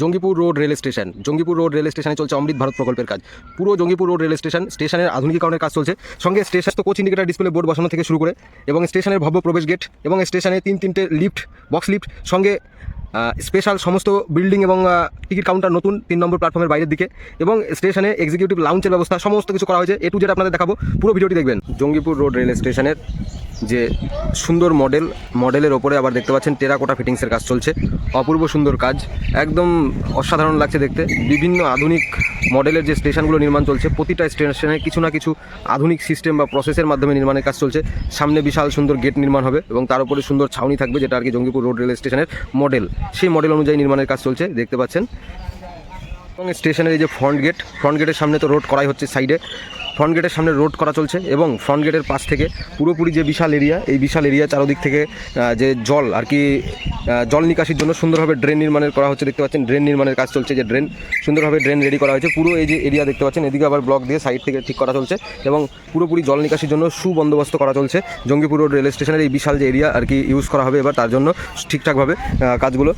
Jangipur road rail station. Jangipur road rail স্টেশনে চলছে অমৃত ভারত প্রকল্পের কাজ। পুরো জঙ্গিপুর রোড রেল স্টেশন স্টেশনের আধুনিকীকরণের কাজ চলছে। সঙ্গে স্টেশন তো কোচ ইন্ডিকেটার ডিসপ্লে বোর্ড বসানো থেকে শুরু করে এবং স্টেশনের ভব্য প্রবেশ গেট এবং স্টেশনে তিন তিনটে লিফট বক্স লিফট সঙ্গে স্পেশাল সমস্ত বিল্ডিং এবং টিকিট কাউন্টার নতুন তিন নম্বর প্ল্যাটফর্মের বাইরের দিকে এবং স্টেশনে এক্সিকিউটিভ লাউঞ্চের ব্যবস্থা, সমস্ত কিছু করা হয়েছে। এ টু যেটা আপনাদের দেখাবো। পুরো ভিডিওটি দেখবেন। জঙ্গিপুর রোড রেল স্টেশনের যে সুন্দর মডেল, মডেলের ওপরে আবার দেখতে পাচ্ছেন টেরাকোটা ফিটিংসের কাজ চলছে। অপূর্ব সুন্দর কাজ, একদম অসাধারণ লাগছে দেখতে। বিভিন্ন আধুনিক মডেলের যে স্টেশনগুলো নির্মাণ চলছে, প্রতিটা স্টেশনে কিছু না কিছু আধুনিক সিস্টেম বা প্রসেসের মাধ্যমে নির্মাণের কাজ চলছে। সামনে বিশাল সুন্দর গেট নির্মাণ হবে এবং তার উপরে সুন্দর ছাউনি থাকবে, যেটা আর কি জঙ্গিপুর রোড রেল স্টেশনের মডেল সেই মডেল অনুযায়ী নির্মাণের কাজ চলছে, দেখতে পাচ্ছেন। এবং স্টেশনের এই যে ফ্রন্ট গেট ফ্রন্ট গেটের সামনে তো রোড করাই হচ্ছে সাইডে ফ্রন্ট গেটের সামনে রোড করা চলছে এবং ফ্রন্ট গেটের পাশ থেকে পুরোপুরি যে বিশাল এরিয়া এই বিশাল এরিয়া চারদিক থেকে যে জল আর কি জল নিকাশির জন্য সুন্দরভাবে ড্রেন নির্মাণের করা হচ্ছে, দেখতে পাচ্ছেন ড্রেন নির্মাণের কাজ চলছে, যে ড্রেন সুন্দরভাবে ড্রেন রেডি করা হয়েছে। পুরো এই যে এরিয়া দেখতে পাচ্ছেন, এদিকে আবার ব্লক দিয়ে সাইড থেকে ঠিক করা চলছে এবং পুরোপুরি জল নিকাশির জন্য সুবন্দোবস্ত করা চলছে। জঙ্গিপুর রোড রেল স্টেশনের এই বিশাল যে এরিয়া আর কি ইউজ করা হবে এবার, তার জন্য ঠিকঠাকভাবে কাজগুলো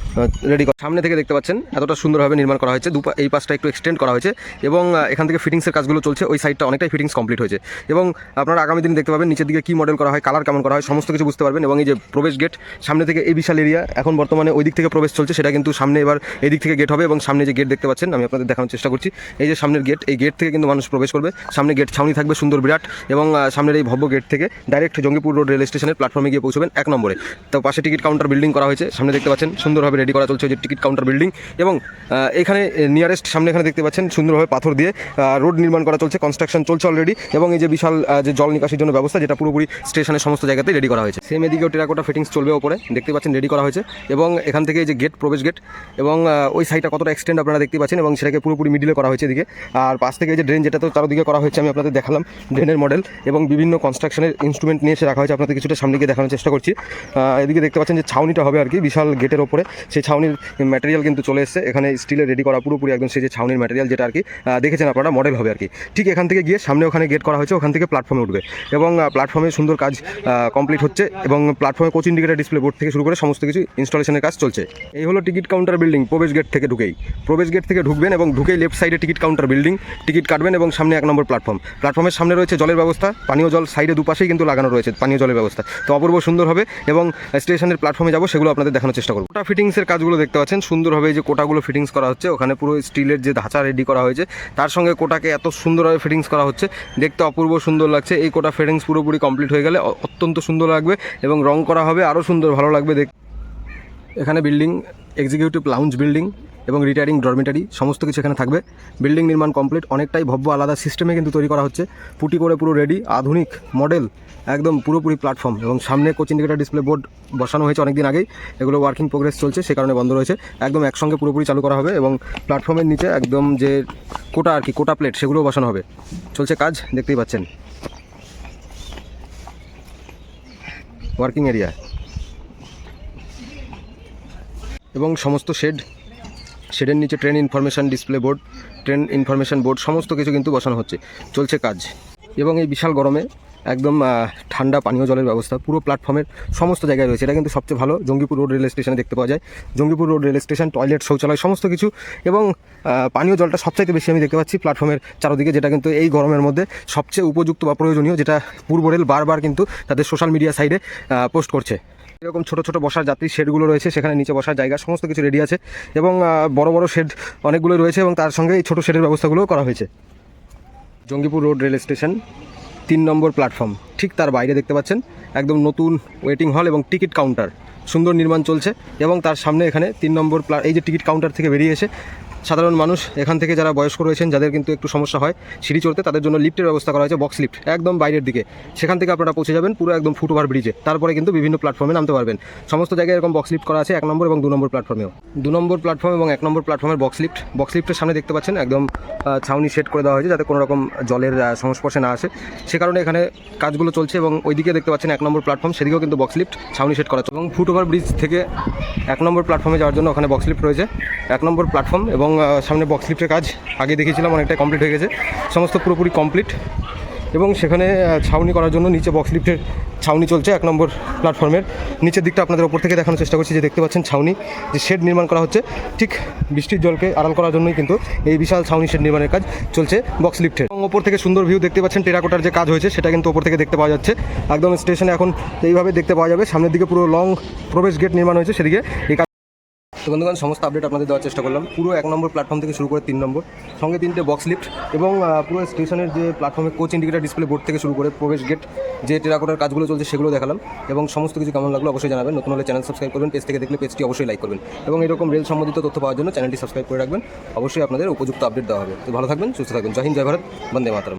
রেডি করা। সামনে থেকে দেখতে পাচ্ছেন, এতটা সুন্দরভাবে নির্মাণ করা হয়েছে। দুপা, এই পাশটা একটু এক্সটেন্ড করা হয়েছে এবং এখান থেকে ফিটিংসের কাজগুলো চলছে। ওই সাইডটা অনেকটাই ফিটিংস কমপ্লিট হয়েছে। এবং আপনারা আগামী দিন দেখতে পাবেন নিচের দিকে কী মডেল করা হয় কালার কেমন করা হয়, সমস্ত কিছু বুঝতে পারবেন এবং এই যে প্রবেশ গেট সামনে থেকে এই বিশাল এরিয়া এখন বর্তমানে ওই দিক থেকে প্রবেশ চলছে, সেটা কিন্তু সামনে এবার এই দিক থেকে গেট হবে এবং সামনে যে গেট দেখতে পাচ্ছেন, আমি আপনাদের দেখানোর চেষ্টা করছি, এই যে সামনের গেট এই গেট থেকে কিন্তু মানুষ প্রবেশ করবে। সামনে গেট ছাউনি থাকবে, সুন্দর বিরাট এবং সামনের এই ভব্য গেট থেকে ডাইরেক্ট জঙ্গিপুর রোড রেল স্টেশনের প্ল্যাটফর্মে গিয়ে পৌঁছবেন এক নম্বরে। তো পাশে টিকিট কাউন্টার বিল্ডিং করা হয়েছে, সামনে দেখতে পাচ্ছেন, সুন্দরভাবে রেডি করা চলছে যে টিকিট কাউন্টার বিল্ডিং এবং এখানে নিয়ারেস্ট সামনে এখানে দেখতে পাচ্ছেন, সুন্দরভাবে পাথর দিয়ে রোড নির্মাণ করা চলছে কনস্ট্রাকশন চলছে। অলরেডি এবং এই যে বিশাল যে জল নিকাশির জন্য ব্যবস্থা, যেটা পুরোপুরি স্টেশনের সমস্ত জায়গাতে রেডি করা হয়েছে। সেম এদিকেও টেরাকোটা ফিটিংস চলবে ওপরে, দেখতে পাচ্ছেন রেডি করা হয়েছে। এবং এখান থেকে এই যে গেট প্রবেশ গেট এবং ওই সাইডটা কতটা এক্সটেন্ড আপনারা দেখতে পাচ্ছেন, এবং সেটাকে পুরোপুরি মিডিলে করা হয়েছে এদিকে। আর পাশ থেকে এই যে ড্রেন যেটা তো চারদিকে করা হয়েছে, আমি আপনাদের দেখালাম ড্রেনের মডেল এবং বিভিন্ন কনস্ট্রাকশনের ইনস্ট্রুমেন্ট নিয়ে এসে রাখা হয়েছে, আপনাদের কিছুটা সামনে গিয়ে দেখানোর চেষ্টা করছি। এদিকে দেখতে পাচ্ছেন যে ছাউনিটা হবে আর কি, বিশাল গেটের ওপরে। সেই ছাউনির ম্যাটেরিয়াল কিন্তু চলে এসেছে, এখানে স্টিলে রেডি করা পুরোপুরি একদম সেই যে ছাউনির ম্যাটেরিয়াল যেটা আর কি দেখেছেন আপনারা মডেল হবে আর কি। ঠিক এখান থেকে গিয়ে সামনে ওখানে গেট করা হয়েছে, ওখান থেকে প্ল্যাটফর্মে উঠবে। এবং প্ল্যাটফর্মে সুন্দর কাজ কমপ্লিট হচ্ছে এবং প্ল্যাটফর্মে কোচ ইন্ডিকেটার ডিসপ্লে বোর্ড থেকে শুরু করে সমস্ত কিছু ইনস্টলেশনের কাজ চলছে। এই হলো টিকিট কাউন্টার বিল্ডিং প্রবেশ গেট থেকে ঢুকেই। প্রবেশ গেট থেকে ঢুকবেন এবং ঢুকেই লেফট সাইডে টিকিট কাউন্টার বিল্ডিং টিকিট কাটবেন এবং সামনে এক নম্বর প্ল্যাটফর্ম প্ল্যাটফর্মের সামনে রয়েছে জলের ব্যবস্থা, পানীয় জল সাইডে দুপাশেই কিন্তু লাগানো রয়েছে পানীয় জলের ব্যবস্থা। তো অপূর্ব সুন্দর হবে এবং স্টেশনের প্ল্যাটফর্মে যাব, সেগুলো আপনাদের দেখানোর চেষ্টা করব। কোটা ফিটিংসের কাজগুলো দেখতে পাচ্ছেন সুন্দরভাবে যে কোটাগুলো ফিটিংস করা হচ্ছে, ওখানে পুরো স্টিলের যে ধাঁচা রেডি করা হয়েছে, তার সঙ্গে কোটাকে এত সুন্দরভাবে ফিটিংস করা হচ্ছে দেখতে অপূর্ব সুন্দর লাগছে। এই কোটা ফেডিংস পুরোপুরি কমপ্লিট হয়ে গেলে অত্যন্ত সুন্দর লাগবে এবং রং করা হবে আরও সুন্দর, ভালো লাগবে দেখ এখানে বিল্ডিং এক্সিকিউটিভ লাউঞ্জ বিল্ডিং এবং রিটায়ারিং ডরমিটারি সমস্ত কিছু এখানে থাকবে। বিল্ডিং নির্মাণ কমপ্লিট অনেকটাই ভব্য আলাদা সিস্টেমে কিন্তু তৈরি করা হচ্ছে। পুটি করে পুরো রেডি আধুনিক মডেল একদম পুরোপুরি প্ল্যাটফর্ম এবং সামনে কোচ ইন্ডিকেটার ডিসপ্লে বোর্ড বসানো হয়েছে অনেকদিন আগেই। এগুলো ওয়ার্কিং প্রোগ্রেস চলছে, সে কারণে বন্ধ রয়েছে। একদম একসঙ্গে পুরোপুরি চালু করা হবে এবং প্ল্যাটফর্মের নিচে একদম যে কোটা আর কি, কোটা প্লেট সেগুলোও বসানো হবে। চলছে কাজ, দেখতেই পাচ্ছেন। ওয়ার্কিং এরিয়া এবং সমস্ত শেড শেডের নিচে train information display board train information board সমস্ত কিছু কিন্তু বসানো হচ্ছে। চলছে কাজ। এবং এই বিশাল গরমে একদম ঠান্ডা পানীয় জলের ব্যবস্থা, পুরো প্ল্যাটফর্মের সমস্ত জায়গায় রয়েছে। এটা কিন্তু সবচেয়ে ভালো। জঙ্গিপুর রোড রেল স্টেশনে দেখতে পাওয়া যায়। Jangipur road rail station toilet শৌচালয়, সমস্ত কিছু। এবং পানীয় জলটা সবচাইতে বেশি আমি দেখতে পাচ্ছি প্ল্যাটফর্মের চারদিকে, যেটা কিন্তু এই গরমের মধ্যে সবচেয়ে উপযুক্ত বা প্রয়োজনীয়, যেটা পূর্ব রেল বারবার কিন্তু তাদের সোশ্যাল মিডিয়া সাইডে পোস্ট করছে। এরকম ছোট ছোট বসার যাত্রী শেডগুলো রয়েছে, সেখানে নিচে বসার জায়গা, সমস্ত কিছু রেডি আছে এবং বড় বড় শেড অনেকগুলো রয়েছে এবং তার সঙ্গে এই ছোট শেডের ব্যবস্থাগুলোও করা হয়েছে। জঙ্গিপুর রোড রেল স্টেশন, তিন নম্বর প্ল্যাটফর্ম ঠিক তার বাইরে দেখতে পাচ্ছেন, একদম নতুন ওয়েটিং হল এবং টিকিট কাউন্টার সুন্দর নির্মাণ চলছে এবং তার সামনে এখানে তিন নম্বর এই যে টিকিট কাউন্টার থেকে বেরিয়ে এসে সাধারণ মানুষ এখান থেকে যারা বয়স্ক রয়েছেন, যাদের কিন্তু একটু সমস্যা হয়, সিঁড়ি চড়তে তাদের জন্য লিফটের ব্যবস্থা করা হয়েছে বক্স লিফট একদম বাইরের দিকে। সেখান থেকে আপনারা পৌঁছে যাবেন পুরো একদম ফুট ওভার ব্রিজে তারপরে কিন্তু বিভিন্ন প্ল্যাটফর্মে নামতে পারবেন। সমস্ত জায়গায় এরকম বক্স লিফট করা আছে, এক নম্বর এবং দু নম্বর প্ল্যাটফর্মেও দু নম্বর প্ল্যাটফর্ম এবং এক নম্বর প্ল্যাটফর্মের বক্স লিফট বক্স লিফটের সামনে দেখতে পাচ্ছেন, একদম ছাউনি সেট করে দেওয়া হয়েছে যাতে কোনো রকম জলের সংস্পর্শে না আসে। সে কারণে এখানে কাজগুলো চলছে এবং ওইদিকে দেখতে পাচ্ছেন এক নম্বর প্ল্যাটফর্ম সেদিকেও কিন্তু বক্স লিফট ছাউনি সেট করা এবং ফুট ওভার ব্রিজ থেকে এক নম্বর প্ল্যাটফর্মে যাওয়ার জন্য ওখানে বক্স লিফট রয়েছে। এক নম্বর প্ল্যাটফর্ম এবং সামনে বক্স লিফটের কাজ। আগে দেখিয়েছিলাম অনেকটাই কমপ্লিট হয়ে গেছে। সমস্ত পুরোপুরি কমপ্লিট এবং সেখানে ছাউনি করার জন্য নিচে বক্স লিফটের ছাউনি চলছে এক নম্বর প্ল্যাটফর্মের নিচের দিকটা আপনাদের ওপর থেকে দেখানোর চেষ্টা করছি যে দেখতে পাচ্ছেন ছাউনি। যে শেড নির্মাণ করা হচ্ছে, ঠিক বৃষ্টির জলকে আড়াল করার জন্যই কিন্তু এই বিশাল ছাউনি শেড নির্মাণের কাজ চলছে বক্স লিফটের এবং ওপর থেকে সুন্দর ভিউ দেখতে পাচ্ছেন টেরাকোটার যে কাজ হয়েছে, সেটা কিন্তু ওপর থেকে দেখতে পাওয়া যাচ্ছে। একদম স্টেশনে এখন এইভাবে দেখতে পাওয়া যাবে। সামনের দিকে পুরো লং প্রবেশ গেট নির্মাণ হয়েছে, সেদিকে এই তো বন্ধুগণ, সমস্ত আপডেট আপনাদের দেওয়ার চেষ্টা করলাম। পুরো এক নম্বর প্ল্যাটফর্ম থেকে শুরু করে তিন নম্বর। সঙ্গে তিনটে বক্স লিফট এবং পুরো স্টেশনের যে প্ল্যাটফর্মে কোচ ইন্ডিকেটার ডিসপ্লে বোর্ড থেকে শুরু করে প্রবেশ গেট যে টেরাকোটার কাজগুলো চলছে সেগুলো দেখালাম এবং সমস্ত কিছু কেমন লাগল অবশ্যই জানাবেন। নতুন হলে চ্যানেল সাবস্ক্রাইব করবেন পেজ থেকে দেখলে পেজটি অবশ্যই লাইক করবেন এবং এরকম রেল সম্বন্ধিত তথ্য পাওয়ার জন্য চ্যানেলটি সাবস্ক্রাইব করে রাখবেন। অবশ্যই আপনাদের উপযুক্ত আপডেট দেওয়া হবে। তো ভালো থাকবেন, সুস্থ থাকবেন। জয় হিন্দ, জয় ভারত, বন্দে মাতরম।